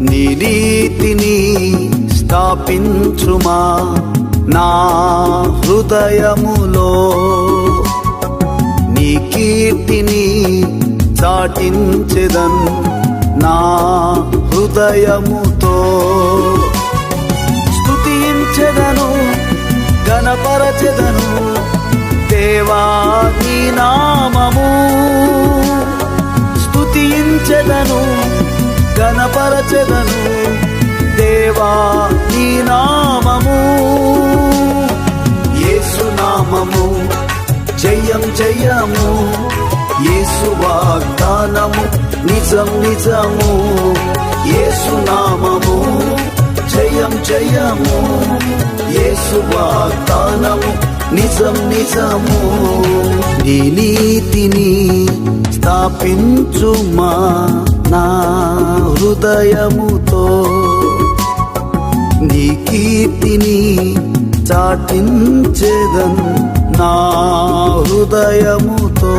నీ నీతిని స్థాపించుమా నా హృదయములో? నీ కీర్తిని చాటించెదన్ నా హృదయముతో? స్తుతించెదను గణపరచెదను దేవా నీ నామము. స్తుతించెదను ఘనపరచెదను దేవా నీ నామము. యేసు నామము. జయం జయము. యేసు వాగ్దానము. నిజం నిజము. యేసు నామము. జయం జయము. యేసు వాగ్దానము. నిజం నిజము. నీ నీతిని స్థాపించుమా? హృదయముతో నీ కీర్తిని చాటించేదన్ నా హృదయముతో.